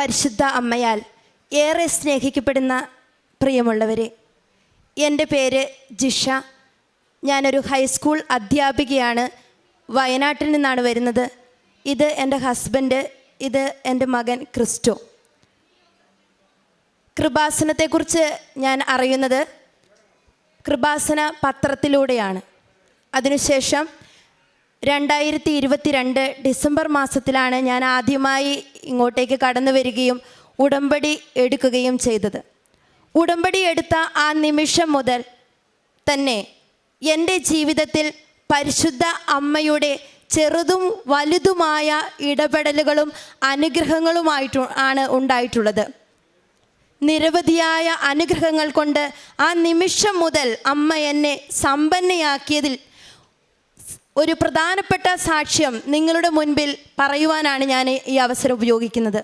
പരിശുദ്ധ അമ്മയാൽ ഏറെ സ്നേഹിക്കപ്പെടുന്ന പ്രിയമുള്ളവരെ എന്റെ പേര് ജിഷ. ഞാനൊരു ഹൈസ്കൂൾ അധ്യാപികയാണ്. വയനാട്ടിൽ നിന്നാണ് വരുന്നത്. ഇത് എന്റെ ഹസ്ബൻഡ് ഇത് എന്റെ മകൻ ക്രിസ്റ്റോ. കൃപാസനത്തെക്കുറിച്ച് ഞാൻ അറിയുന്നത് കൃപാസന പത്രത്തിലൂടെയാണ്. അതിനുശേഷം രണ്ടായിരത്തി ഇരുപത്തിരണ്ട് ഡിസംബർ മാസത്തിലാണ് ഞാൻ ആദ്യമായി ഇങ്ങോട്ടേക്ക് കടന്നു വരികയും ഉടമ്പടി എടുക്കുകയും ചെയ്തത്. ഉടമ്പടി എടുത്ത ആ നിമിഷം മുതൽ തന്നെ എന്റെ ജീവിതത്തിൽ പരിശുദ്ധ അമ്മയുടെ ചെറുതും വലുതുമായ ഇടപെടലുകളും അനുഗ്രഹങ്ങളുമായിട്ടു ആണ് ഉണ്ടായിട്ടുള്ളത്. നിരവധിയായ അനുഗ്രഹങ്ങൾ കൊണ്ട് ആ നിമിഷം മുതൽ അമ്മ എന്നെ സമ്പന്നയാക്കിയതിൽ ഒരു പ്രധാനപ്പെട്ട സാക്ഷ്യം നിങ്ങളുടെ മുൻപിൽ പറയുവാനാണ് ഞാൻ ഈ അവസരം ഉപയോഗിക്കുന്നത്.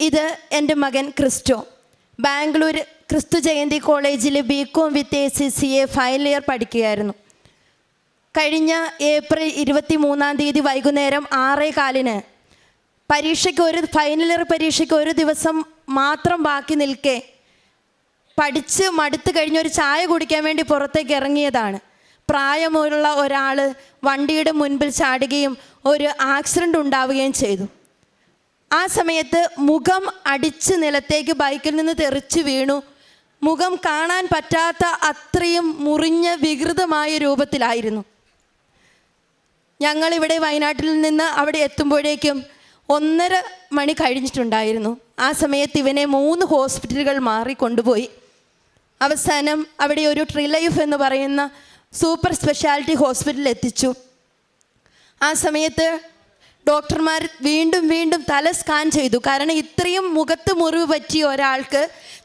ഇത് എന്റെ മകൻ ക്രിസ്റ്റോ. ബാംഗ്ലൂർ ക്രിസ്തു ജയന്തി കോളേജിൽ B com with A C C A final year പഠിക്കുകയായിരുന്നു. കഴിഞ്ഞ ഏപ്രിൽ ഇരുപത്തി മൂന്നാം തീയതി വൈകുന്നേരം ആറേ കാലിന് പരീക്ഷയ്ക്ക് ഒരു ഫൈനൽ ഇയർ പരീക്ഷയ്ക്ക് ഒരു ദിവസം മാത്രം ബാക്കി നിൽക്കെ പഠിച്ച് മടുത്തു കഴിഞ്ഞ് ഒരു ചായ കുടിക്കാൻ വേണ്ടി പുറത്തേക്ക് ഇറങ്ങിയതാണ്. പ്രായമുള്ള ഒരാൾ വണ്ടിയുടെ മുൻപിൽ ചാടുകയും ഒരു ആക്സിഡന്റ് ഉണ്ടാവുകയും ചെയ്തു. ആ സമയത്ത് മുഖം അടിച്ച് നിലത്തേക്ക് ബൈക്കിൽ നിന്ന് തെറിച്ച് വീണു. മുഖം കാണാൻ പറ്റാത്ത അത്രയും മുറിഞ്ഞ വികൃതമായ രൂപത്തിലായിരുന്നു. ഞങ്ങളിവിടെ വയനാട്ടിൽ നിന്ന് അവിടെ എത്തുമ്പോഴേക്കും ഒന്നര മണി കഴിഞ്ഞിട്ടുണ്ടായിരുന്നു. ആ സമയത്ത് ഇവനെ മൂന്ന് ഹോസ്പിറ്റലുകൾ മാറി കൊണ്ടുപോയി. അവസാനം അവിടെ ഒരു ട്രിലൈഫ് എന്ന് പറയുന്ന സൂപ്പർ സ്പെഷ്യാലിറ്റി ഹോസ്പിറ്റലിൽ എത്തിച്ചു. ആ സമയത്ത് ഡോക്ടർമാർ വീണ്ടും വീണ്ടും തല സ്കാൻ ചെയ്തു. കാരണം ഇത്രയും മുഖത്ത് മുറിവ് പറ്റിയ ഒരാൾക്ക്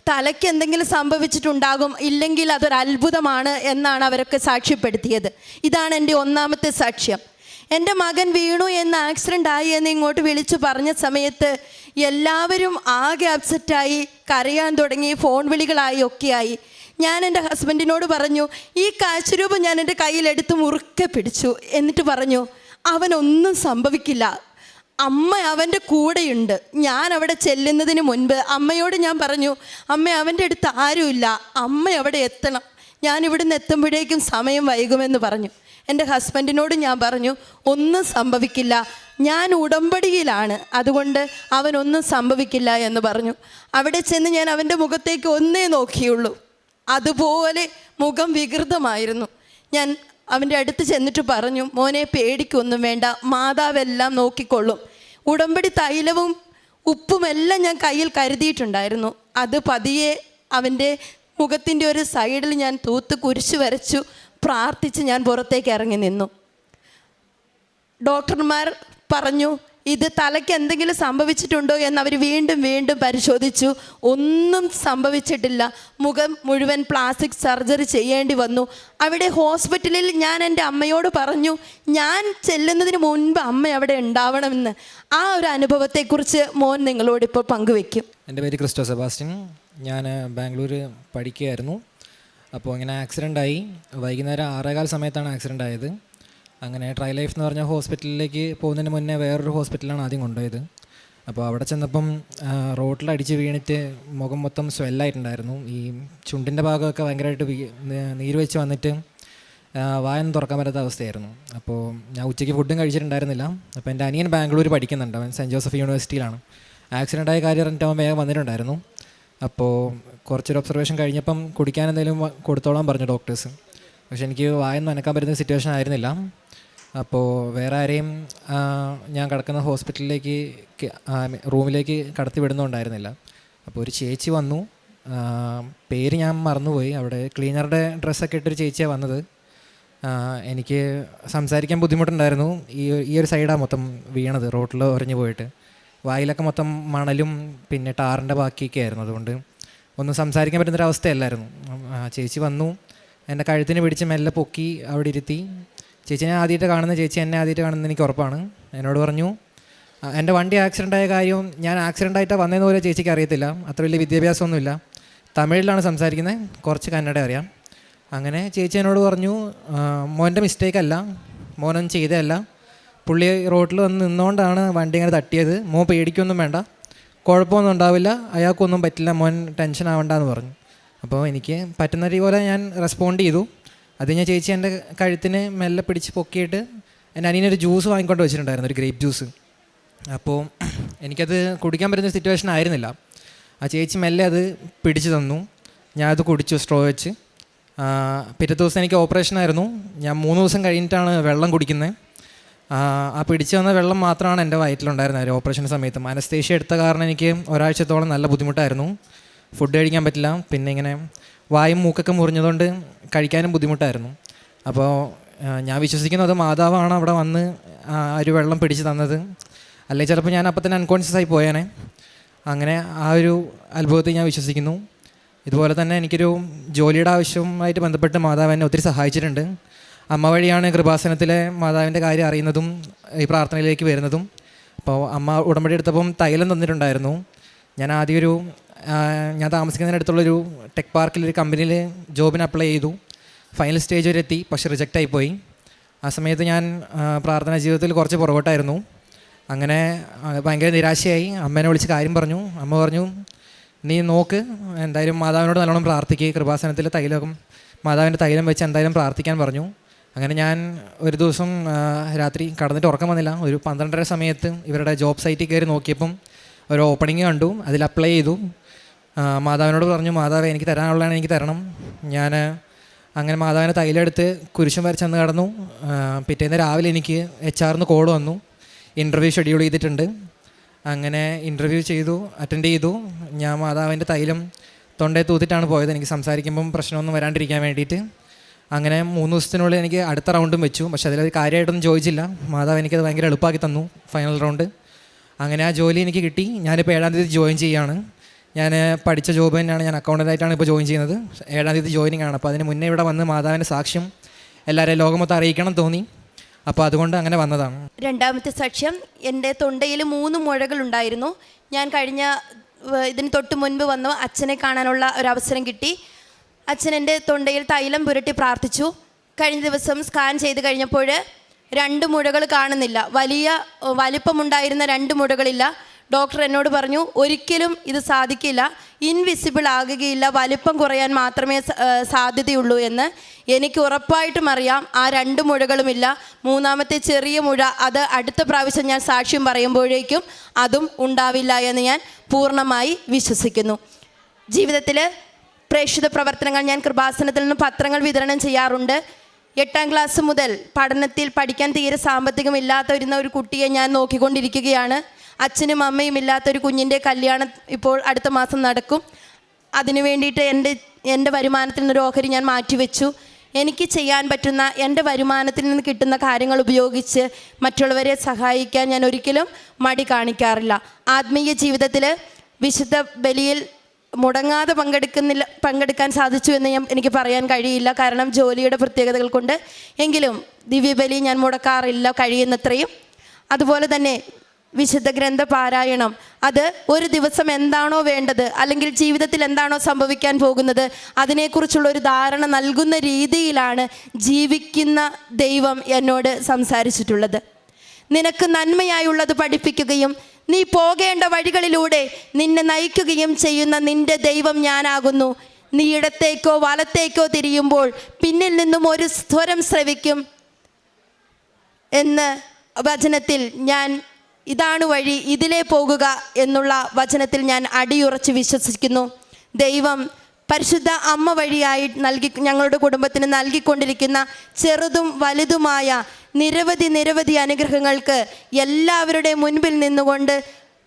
തലയ്ക്ക് എന്തെങ്കിലും സംഭവിച്ചിട്ടുണ്ടാകും ഇല്ലെങ്കിൽ അതൊരു അത്ഭുതമാണ് എന്നാണ് അവരൊക്കെ സാക്ഷ്യപ്പെടുത്തിയത്. ഇതാണ് എന്റെ ഒന്നാമത്തെ സാക്ഷ്യം. എന്റെ മകൻ വീണു എന്ന് ആക്സിഡന്റ് ആയി എന്ന് ഇങ്ങോട്ട് വിളിച്ചു പറഞ്ഞ സമയത്ത് എല്ലാവരും ആകെ അപ്സെറ്റായി കരയാൻ തുടങ്ങി ഫോൺ വിളികളായി ഒക്കെയായി. ഞാൻ എന്റെ ഹസ്ബൻഡിനോട് പറഞ്ഞു ഈ കാശുരൂപം ഞാൻ എന്റെ കയ്യിലെടുത്ത് മുറുക്കെ പിടിച്ചു എന്നിട്ട് പറഞ്ഞു അവനൊന്നും സംഭവിക്കില്ല. അമ്മ അവന്റെ കൂടെയുണ്ട്. ഞാൻ അവിടെ ചെല്ലുന്നതിന് മുൻപ് അമ്മയോട് ഞാൻ പറഞ്ഞു അമ്മ അവന്റെ അടുത്ത് ആരുമില്ല. അമ്മ അവിടെ എത്തണം. ഞാൻ ഇവിടുന്ന് എത്തുമ്പോഴേക്കും സമയം വൈകുമെന്ന് പറഞ്ഞു. എന്റെ ഹസ്ബൻഡിനോട് ഞാൻ പറഞ്ഞു ഒന്നും സംഭവിക്കില്ല. ഞാൻ ഉടമ്പടിയിലാണ്. അതുകൊണ്ട് അവനൊന്നും സംഭവിക്കില്ല എന്ന് പറഞ്ഞു. അവിടെ ചെന്ന് ഞാൻ അവന്റെ മുഖത്തേക്ക് ഒന്നേ നോക്കിയുള്ളൂ. അതുപോലെ മുഖം വികൃതമായിരുന്നു. ഞാൻ അവന്റെ അടുത്ത് ചെന്നിട്ട് പറഞ്ഞു മോനെ പേടിക്കൊന്നും വേണ്ട മാതാവെല്ലാം നോക്കിക്കൊള്ളും. ഉടമ്പടി തൈലവും ഉപ്പുമെല്ലാം ഞാൻ കയ്യിൽ കരുതിയിട്ടുണ്ടായിരുന്നു. അത് പതിയെ അവന്റെ മുഖത്തിന്റെ ഒരു സൈഡിൽ ഞാൻ തൂത്ത് കുരിശ് വരച്ചു പ്രാർത്ഥിച്ച് ഞാൻ പുറത്തേക്ക് ഇറങ്ങി നിന്നു. ഡോക്ടർമാർ പറഞ്ഞു ഇത് തലയ്ക്ക് എന്തെങ്കിലും സംഭവിച്ചിട്ടുണ്ടോ എന്ന് അവർ വീണ്ടും വീണ്ടും പരിശോധിച്ചു. ഒന്നും സംഭവിച്ചിട്ടില്ല. മുഖം മുഴുവൻ പ്ലാസ്റ്റിക് സർജറി ചെയ്യേണ്ടി വന്നു. അവിടെ ഹോസ്പിറ്റലിൽ ഞാൻ എന്റെ അമ്മയോട് പറഞ്ഞു ഞാൻ ചെല്ലുന്നതിന് മുൻപ് അമ്മ അവിടെ ഉണ്ടാവണമെന്ന്. ആ ഒരു അനുഭവത്തെക്കുറിച്ച് മോൻ നിങ്ങളോട് ഇപ്പോൾ പങ്കുവെക്കും. എന്റെ പേര് ക്രിസ്റ്റോ സെബാസ്റ്റ്യൻ. ഞാൻ ബാംഗ്ലൂർ പഠിക്കുകയായിരുന്നു. അപ്പോൾ ഇങ്ങനെ ആക്സിഡന്റ് ആയി. വൈകുന്നേരം ആറേകാൽ സമയത്താണ് ആക്സിഡന്റ് ആയത്. അങ്ങനെ ട്രൈ ലൈഫ് എന്ന് പറഞ്ഞ ഹോസ്പിറ്റലിലേക്ക് പോകുന്നതിന് മുന്നേ വേറൊരു ഹോസ്പിറ്റലാണ് ആദ്യം കൊണ്ടുപോയത്. അപ്പോൾ അവിടെ ചെന്നപ്പം റോട്ടിൽ അടിച്ച് വീണിട്ട് മുഖം മൊത്തം സ്വെല്ലായിട്ടുണ്ടായിരുന്നു ഈ ചുണ്ടിന്റെ ഭാഗമൊക്കെ ഭയങ്കരമായിട്ട് നീര് വെച്ച് വന്നിട്ട് വായൊന്നും തുറക്കാൻ പറ്റാത്ത അവസ്ഥയായിരുന്നു. അപ്പോൾ ഞാൻ ഉച്ചയ്ക്ക് ഫുഡും കഴിച്ചിട്ടുണ്ടായിരുന്നില്ല. അപ്പോൾ എന്റെ അനിയൻ ബാംഗ്ലൂർ പഠിക്കുന്നുണ്ട്. അവൻ സെന്റ് ജോസഫ് യൂണിവേഴ്സിറ്റിയിലാണ്. ആക്സിഡന്റ് ആയ കാര്യം അവൻ വേഗം വന്നിട്ടുണ്ടായിരുന്നു. അപ്പോൾ കുറച്ചൊരു ഒബ്സർവേഷൻ കഴിഞ്ഞപ്പം കുടിക്കാൻ എന്തെങ്കിലും കൊടുത്തോളാൻ പറഞ്ഞു ഡോക്ടേഴ്സ് പക്ഷെ എനിക്ക് വായൊന്നും അനക്കാൻ പറ്റുന്ന സിറ്റുവേഷൻ ആയിരുന്നില്ല. അപ്പോൾ വേറെ ആരെയും ഞാൻ കിടക്കുന്ന ഹോസ്പിറ്റലിലേക്ക് റൂമിലേക്ക് കടത്തി വിടുന്നുണ്ടായിരുന്നില്ല. അപ്പോൾ ഒരു ചേച്ചി വന്നു. പേര് ഞാൻ മറന്നുപോയി. അവിടെ ക്ലീനറുടെ ഡ്രസ്സൊക്കെ ഇട്ടൊരു ചേച്ചിയാണ് വന്നത്. എനിക്ക് സംസാരിക്കാൻ ബുദ്ധിമുട്ടുണ്ടായിരുന്നു. ഈ ഈ ഒരു സൈഡാണ് മൊത്തം വീണത് റോട്ടിൽ ഉറഞ്ഞു പോയിട്ട്. വായിലൊക്കെ മൊത്തം മണലും പിന്നെ ടാറിന്റെ ബാക്കിയൊക്കെ ആയിരുന്നു അതുകൊണ്ട് ഒന്നും സംസാരിക്കാൻ പറ്റുന്നൊരവസ്ഥയല്ലായിരുന്നു ചേച്ചി വന്നു. എന്റെ കഴുത്തിന് പിടിച്ച് മെല്ലെ പൊക്കി അവിടെ ഇരുത്തി. ചേച്ചി ഞാൻ ആദ്യമായിട്ട് കാണുന്ന ചേച്ചി എന്നെ ആദ്യമായിട്ട് കാണുന്നത് എനിക്ക് ഉറപ്പാണ്. എന്നോട് പറഞ്ഞു "ആ, എന്റെ വണ്ടി ആക്സിഡന്റ് ആയ കാര്യവും ഞാൻ ആക്സിഡന്റ് ആയിട്ടാണ് വന്നതെന്ന് പോലെ ചേച്ചിക്ക് അറിയത്തില്ല. അത്ര വലിയ വിദ്യാഭ്യാസമൊന്നുമില്ല. തമിഴിലാണ് സംസാരിക്കുന്നത്. കുറച്ച് കന്നഡ അറിയാം. അങ്ങനെ ചേച്ചി എന്നോട് പറഞ്ഞു "ആ, മോന്റെ മിസ്റ്റേക്ക് അല്ല. മോനൊന്നും ചെയ്തതല്ല. പുള്ളി റോട്ടിൽ വന്ന് നിന്നുകൊണ്ടാണ് വണ്ടി ഇങ്ങനെ തട്ടിയത്. മോൻ പേടിക്കൊന്നും വേണ്ട. കുഴപ്പമൊന്നും ഉണ്ടാവില്ല. അയാൾക്കൊന്നും പറ്റില്ല. മോൻ ടെൻഷൻ ആവണ്ടെന്ന് പറഞ്ഞു. അപ്പോൾ എനിക്ക് പറ്റുന്ന പോലെ ഞാൻ റെസ്പോണ്ട് ചെയ്തു. അത് ഞാൻ ചേച്ചി എന്റെ കഴുത്തിന് മെല്ലെ പിടിച്ച് പൊക്കിയിട്ട് എന്റെ അനിയനൊരു ജ്യൂസ് വാങ്ങിക്കൊണ്ട് വെച്ചിട്ടുണ്ടായിരുന്നു ഒരു ഗ്രേപ്പ് ജ്യൂസ്. അപ്പോൾ എനിക്കത് കുടിക്കാൻ പറ്റുന്ന സിറ്റുവേഷൻ ആയിരുന്നില്ല. ആ ചേച്ചി മെല്ലെ അത് പിടിച്ചു തന്നു. ഞാൻ അത് കുടിച്ചു സ്ട്രോ വെച്ച്. പിറ്റേ ദിവസം എനിക്ക് ഓപ്പറേഷൻ ആയിരുന്നു. ഞാൻ മൂന്ന് ദിവസം കഴിഞ്ഞിട്ടാണ് വെള്ളം കുടിക്കുന്നത്. ആ പിടിച്ചു വന്ന വെള്ളം മാത്രമാണ് എന്റെ വയറ്റിലുണ്ടായിരുന്നത് ഓപ്പറേഷൻ സമയത്ത്. അനസ്തേഷ്യ എടുത്ത കാരണം എനിക്ക് ഒരാഴ്ചത്തോളം നല്ല ബുദ്ധിമുട്ടായിരുന്നു. ഫുഡ് കഴിക്കാൻ പറ്റില്ല. പിന്നെ ഇങ്ങനെ വായും മൂക്കൊക്കെ മുറിഞ്ഞതുകൊണ്ട് കഴിക്കാനും ബുദ്ധിമുട്ടായിരുന്നു. അപ്പോൾ ഞാൻ വിശ്വസിക്കുന്നു അത് മാതാവാണ് അവിടെ വന്ന് ആ ഒരു വെള്ളം പിടിച്ച് തന്നത്. അല്ലെങ്കിൽ ചിലപ്പോൾ ഞാൻ അപ്പം തന്നെ അൺകോൺഷ്യസ് ആയി പോയേനെ. അങ്ങനെ ആ ഒരു അത്ഭുതത്തിൽ ഞാൻ വിശ്വസിക്കുന്നു. ഇതുപോലെ തന്നെ എനിക്കൊരു ജോലിയുടെ ആവശ്യവുമായിട്ട് ബന്ധപ്പെട്ട് മാതാവ് എന്നെ ഒത്തിരി സഹായിച്ചിട്ടുണ്ട്. അമ്മ വഴിയാണ് കൃപാസനത്തിലെ മാതാവിന്റെ കാര്യം അറിയുന്നതും ഈ പ്രാർത്ഥനയിലേക്ക് വരുന്നതും. അപ്പോൾ അമ്മ ഉടമ്പടി എടുത്തപ്പം തൈലം തന്നിട്ടുണ്ടായിരുന്നു. ഞാൻ ആദ്യം ഒരു ഞാൻ താമസിക്കുന്നതിനടുത്തുള്ളൊരു ടെക് പാർക്കിലൊരു കമ്പനിയിൽ ജോബിന് അപ്ലൈ ചെയ്തു. ഫൈനൽ സ്റ്റേജ് വരെ എത്തി പക്ഷേ റിജക്റ്റ് ആയിപ്പോയി. ആ സമയത്ത് ഞാൻ പ്രാർത്ഥനാ ജീവിതത്തിൽ കുറച്ച് പുറകോട്ടായിരുന്നു. അങ്ങനെ ഭയങ്കര നിരാശയായി. അമ്മേനെ വിളിച്ച് കാര്യം പറഞ്ഞു. അമ്മ പറഞ്ഞു നീ നോക്ക് എന്തായാലും മാതാവിനോട് നല്ലോണം പ്രാർത്ഥിക്കുക കൃപാസനത്തിൽ തൈലം മാതാവിന്റെ തൈലം വെച്ച് എന്തായാലും പ്രാർത്ഥിക്കാൻ പറഞ്ഞു. അങ്ങനെ ഞാൻ ഒരു ദിവസം രാത്രി കടന്നിട്ട് ഉറക്കം വന്നില്ല. ഒരു പന്ത്രണ്ടര സമയത്ത് ഇവരുടെ ജോബ് സൈറ്റിൽ കയറി നോക്കിയപ്പം ഒരു ഓപ്പണിങ് കണ്ടു. അതിൽ അപ്ലൈ ചെയ്തു. മാതാവിനോട് പറഞ്ഞു മാതാവ് എനിക്ക് തരാനുള്ളതാണ് എനിക്ക് തരണം. ഞാൻ അങ്ങനെ മാതാവിനെ തൈലെടുത്ത് കുരിശും ചെന്ന് കടന്നു. പിറ്റേന്ന് രാവിലെ എനിക്ക് എച്ച് ആറിന്ന് കോൾ വന്നു. ഇന്റർവ്യൂ ഷെഡ്യൂൾ ചെയ്തിട്ടുണ്ട്. അങ്ങനെ ഇന്റർവ്യൂ ചെയ്തു അറ്റൻഡ് ചെയ്തു. ഞാൻ മാതാവിന്റെ തൈലം തൊണ്ടയെ തൂത്തിട്ടാണ് പോയത്. എനിക്ക് സംസാരിക്കുമ്പം പ്രശ്നമൊന്നും വരാണ്ടിരിക്കാൻ വേണ്ടിയിട്ട്. അങ്ങനെ മൂന്ന് ദിവസത്തിനുള്ളിൽ എനിക്ക് അടുത്ത റൗണ്ടും വെച്ചു. പക്ഷെ അതിലൊരു കാര്യമായിട്ടൊന്നും ചോദിച്ചില്ല. മാതാവ് എനിക്കത് ഭയങ്കര എളുപ്പമാക്കി തന്നു ഫൈനൽ റൗണ്ട് അങ്ങനെ ആ ജോലി എനിക്ക് കിട്ടി. ഞാനിപ്പോൾ ഏഴാം തീയതി ജോയിൻ ചെയ്യുകയാണ് ഞാൻ പഠിച്ച ജോബ് തന്നെയാണ്. ഞാൻ അക്കൗണ്ടന്റായിട്ടാണ് ഇപ്പോൾ ജോയിൻ ചെയ്യുന്നത്. ഏഴാം തീയതി ജോയിനിങ് ആണ്. അപ്പോൾ അതിന് മുന്നേ ഇവിടെ വന്ന് മാതാവിന്റെ സാക്ഷ്യം എല്ലാവരെയും ലോകമൊത്തം അറിയിക്കണം തോന്നി. അപ്പോൾ അതുകൊണ്ട് അങ്ങനെ വന്നതാണ്. രണ്ടാമത്തെ സാക്ഷ്യം എന്റെ തൊണ്ടയിൽ മൂന്ന് മുഴകളുണ്ടായിരുന്നു. ഞാൻ കഴിഞ്ഞ ഇതിന് തൊട്ട് മുൻപ് വന്നു അച്ഛനെ കാണാനുള്ള ഒരു അവസരം കിട്ടി. അച്ഛൻ എന്റെ തൊണ്ടയിൽ തൈലം പുരട്ടി പ്രാർത്ഥിച്ചു. കഴിഞ്ഞ ദിവസം സ്കാൻ ചെയ്ത് കഴിഞ്ഞപ്പോൾ രണ്ട് മുഴകൾ കാണുന്നില്ല. വലിയ വലിപ്പമുണ്ടായിരുന്ന രണ്ട് മുഴകളില്ല. ഡോക്ടർ എന്നോട് പറഞ്ഞു ഒരിക്കലും ഇത് സാധിക്കില്ല. ഇൻവിസിബിൾ ആകുകയില്ല. വലിപ്പം കുറയാൻ മാത്രമേ സാധ്യതയുള്ളൂ എന്ന് എനിക്ക് ഉറപ്പായിട്ടും അറിയാം. ആ രണ്ട് മുഴകളുമില്ല. മൂന്നാമത്തെ ചെറിയ മുഴ അത് അടുത്ത പ്രാവശ്യം ഞാൻ സാക്ഷ്യം പറയുമ്പോഴേക്കും അതും ഉണ്ടാവില്ല എന്ന് ഞാൻ പൂർണമായി വിശ്വസിക്കുന്നു. ജീവിതത്തിൽ പ്രേക്ഷിത പ്രവർത്തനങ്ങൾ ഞാൻ കൃപാസനത്തിൽ നിന്ന് പത്രങ്ങൾ വിതരണം ചെയ്യാറുണ്ട്. എട്ടാം ക്ലാസ് മുതൽ പഠനത്തിൽ പഠിക്കാൻ തീരെ സാമ്പത്തികമില്ലാത്ത വരുന്ന ഒരു കുട്ടിയെ ഞാൻ നോക്കിക്കൊണ്ടിരിക്കുകയാണ്. അച്ഛനും അമ്മയും ഇല്ലാത്തൊരു കുഞ്ഞിന്റെ കല്യാണം ഇപ്പോൾ അടുത്ത മാസം നടക്കും. അതിനു വേണ്ടിയിട്ട് എന്റെ എന്റെ വരുമാനത്തിൽ നിന്നൊരു ഓഹരി ഞാൻ മാറ്റിവെച്ചു. എനിക്ക് ചെയ്യാൻ പറ്റുന്ന എന്റെ വരുമാനത്തിൽ നിന്ന് കിട്ടുന്ന കാര്യങ്ങൾ ഉപയോഗിച്ച് മറ്റുള്ളവരെ സഹായിക്കാൻ ഞാൻ ഒരിക്കലും മടി കാണിക്കാറില്ല. ആത്മീയ ജീവിതത്തിൽ വിശുദ്ധ ബലിയിൽ മുടങ്ങാതെ പങ്കെടുക്കുന്നില്ല പങ്കെടുക്കാൻ സാധിച്ചു എന്ന് ഞാൻ എനിക്ക് പറയാൻ കഴിയില്ല. കാരണം ജോലിയുടെ പ്രത്യേകതകൾ കൊണ്ട്. എങ്കിലും ദിവ്യബലി ഞാൻ മുടക്കാറില്ല കഴിയുന്നത്രയും. അതുപോലെ തന്നെ വിശുദ്ധ ഗ്രന്ഥ പാരായണം. അത് ഒരു ദിവസം എന്താണോ വേണ്ടത് അല്ലെങ്കിൽ ജീവിതത്തിൽ എന്താണോ സംഭവിക്കാൻ പോകുന്നത് അതിനെക്കുറിച്ചുള്ള ഒരു ധാരണ നൽകുന്ന രീതിയിലാണ് ജീവിക്കുന്ന ദൈവം എന്നോട് സംസാരിച്ചിട്ടുള്ളത്. നിനക്ക് നന്മയായുള്ളത് പഠിപ്പിക്കുകയും നീ പോകേണ്ട വഴികളിലൂടെ നിന്നെ നയിക്കുകയും ചെയ്യുന്ന നിന്റെ ദൈവം ഞാനാകുന്നു. നീ ഇടത്തേക്കോ വലത്തേക്കോ തിരിയുമ്പോൾ പിന്നിൽ നിന്നും ഒരു സ്വരം ശ്രവിക്കും എന്ന് വചനത്തിൽ ഞാൻ ഇതാണ് വഴി ഇതിലേ പോകുക എന്നുള്ള വചനത്തിൽ ഞാൻ അടിയുറച്ച് വിശ്വസിക്കുന്നു. ദൈവം പരിശുദ്ധ അമ്മ വഴിയായി നൽകി ഞങ്ങളുടെ കുടുംബത്തിന് നൽകിക്കൊണ്ടിരിക്കുന്ന ചെറുതും വലുതുമായ നിരവധി നിരവധി അനുഗ്രഹങ്ങൾക്ക് എല്ലാവരുടെ മുൻപിൽ നിന്നുകൊണ്ട്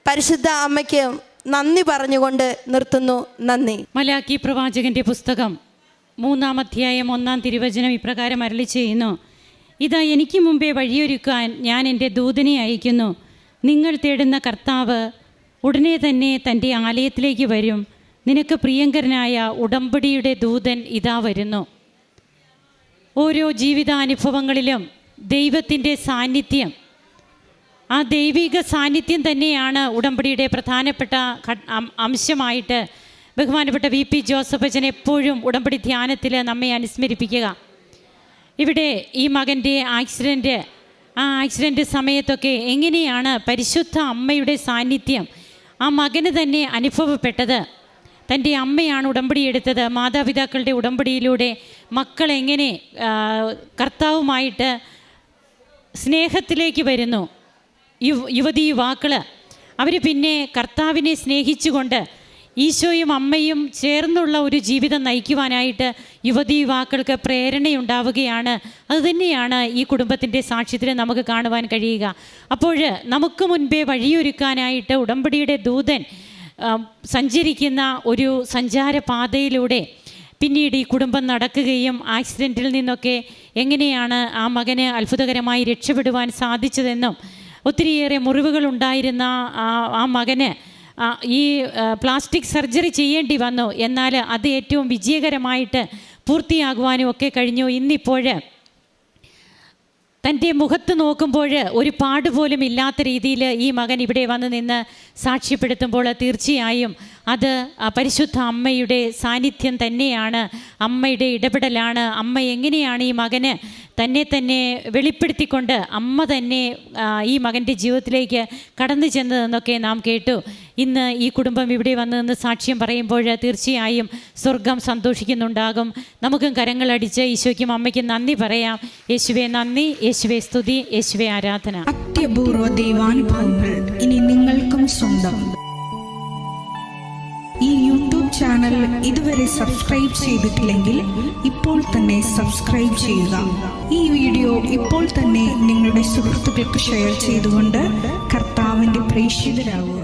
പരിശുദ്ധ അമ്മയ്ക്ക് നന്ദി പറഞ്ഞുകൊണ്ട് നിർത്തുന്നു. നന്ദി. മലാക്കി പ്രവാചകന്റെ പുസ്തകം മൂന്നാം അധ്യായം ഒന്നാം തിരുവചനം ഇപ്രകാരം അരളി ചെയ്യുന്നു. ഇതാ എനിക്ക് മുമ്പേ വഴിയൊരുക്കാൻ ഞാൻ എന്റെ ദൂതനെ അയക്കുന്നു. നിങ്ങൾ തേടുന്ന കർത്താവ് ഉടനെ തന്നെ തന്റെ ആലയത്തിലേക്ക് വരും. നിനക്ക് പ്രിയങ്കരനായ ഉടമ്പടിയുടെ ദൂതൻ ഇതാ വരുന്നു. ഓരോ ജീവിതാനുഭവങ്ങളിലും ദൈവത്തിന്റെ സാന്നിധ്യം. ആ ദൈവിക സാന്നിധ്യം തന്നെയാണ് ഉടമ്പടിയുടെ പ്രധാനപ്പെട്ട അംശമായിട്ട് ബഹുമാനപ്പെട്ട വി പി ജോസഫ് അച്ഛൻ എപ്പോഴും ഉടമ്പടി ധ്യാനത്തിൽ നമ്മെ അനുസ്മരിപ്പിക്കുക. ഇവിടെ ഈ മകന്റെ ആക്സിഡന്റ് ആ ആക്സിഡന്റ് സമയത്തൊക്കെ എങ്ങനെയാണ് പരിശുദ്ധ അമ്മയുടെ സാന്നിധ്യം? ആ മകന് തന്നെ അനുഭവപ്പെട്ടത്. തന്റെ അമ്മയാണ് ഉടമ്പടി എടുത്തത്. മാതാപിതാക്കളുടെ ഉടമ്പടിയിലൂടെ മക്കൾ എങ്ങനെ കർത്താവുമായിട്ട് സ്നേഹത്തിലേക്ക് വരുന്നു. യു- യുവതി യുവാക്കൾ അവർ പിന്നെ കർത്താവിനെ സ്നേഹിച്ചുകൊണ്ട് ഈശോയും അമ്മയും ചേർന്നുള്ള ഒരു ജീവിതം നയിക്കുവാനായിട്ട് യുവതി യുവാക്കൾക്ക് പ്രേരണയുണ്ടാവുകയാണ്. അതുതന്നെയാണ് ഈ കുടുംബത്തിന്റെ സാക്ഷ്യത്തിൽ നമുക്ക് കാണുവാൻ കഴിയുക. അപ്പോൾ നമുക്ക് മുൻപേ വഴിയൊരുക്കാനായിട്ട് ഉടമ്പടിയുടെ ദൂതൻ സഞ്ചരിക്കുന്ന ഒരു സഞ്ചാരപാതയിലൂടെ പിന്നീട് ഈ കുടുംബം നടക്കുകയും ആക്സിഡന്റിൽ നിന്നൊക്കെ എങ്ങനെയാണ് ആ മകന് അത്ഭുതകരമായി രക്ഷപ്പെടുവാൻ സാധിച്ചതെന്നും ഒത്തിരിയേറെ മുറിവുകളുണ്ടായിരുന്ന ആ ആ മകന് ഈ പ്ലാസ്റ്റിക് സർജറി ചെയ്യേണ്ടി വന്നു. എന്നാൽ അത് ഏറ്റവും വിജയകരമായിട്ട് പൂർത്തിയാകുവാനും ഒക്കെ കഴിഞ്ഞു. ഇന്നിപ്പോൾ തന്റെ മുഖത്ത് നോക്കുമ്പോൾ ഒരു പാട് പോലും ഇല്ലാത്ത രീതിയിൽ ഈ മകൻ ഇവിടെ വന്ന് നിന്ന് സാക്ഷ്യപ്പെടുത്തുമ്പോൾ തീർച്ചയായും അത് പരിശുദ്ധ അമ്മയുടെ സാന്നിധ്യം തന്നെയാണ്. അമ്മയുടെ ഇടപെടലാണ്. അമ്മ എങ്ങനെയാണ് ഈ മകന് തന്നെ തന്നെ വെളിപ്പെടുത്തിക്കൊണ്ട് അമ്മ തന്നെ ഈ മകന്റെ ജീവിതത്തിലേക്ക് കടന്നു ചെന്നതെന്നൊക്കെ നാം കേട്ടു. ഇന്ന് ഈ കുടുംബം ഇവിടെ വന്ന് നിന്ന് സാക്ഷ്യം പറയുമ്പോൾ തീർച്ചയായും സ്വർഗം സന്തോഷിക്കുന്നുണ്ടാകും. നമുക്കും കരങ്ങളടിച്ച് ഈശോയ്ക്കും അമ്മയ്ക്കും നന്ദി പറയാം. യേശുവെ നന്ദി. യേശുവെ സ്തുതി. യേശുവെ ആരാധന. അത്യപൂർവ ദൈവാനുഭവങ്ങൾ ഇനി നിങ്ങൾക്കും സ്വന്തം. ഈ യൂട്യൂബ് ചാനൽ ഇതുവരെ സബ്സ്ക്രൈബ് ചെയ്തിട്ടില്ലെങ്കിൽ ഇപ്പോൾ തന്നെ സബ്സ്ക്രൈബ് ചെയ്യുക. ഈ വീഡിയോ ഇപ്പോൾ തന്നെ നിങ്ങളുടെ സുഹൃത്തുക്കൾക്ക് ഷെയർ ചെയ്തുകൊണ്ട് കർത്താവിന്റെ പ്രേക്ഷിതരാകുക.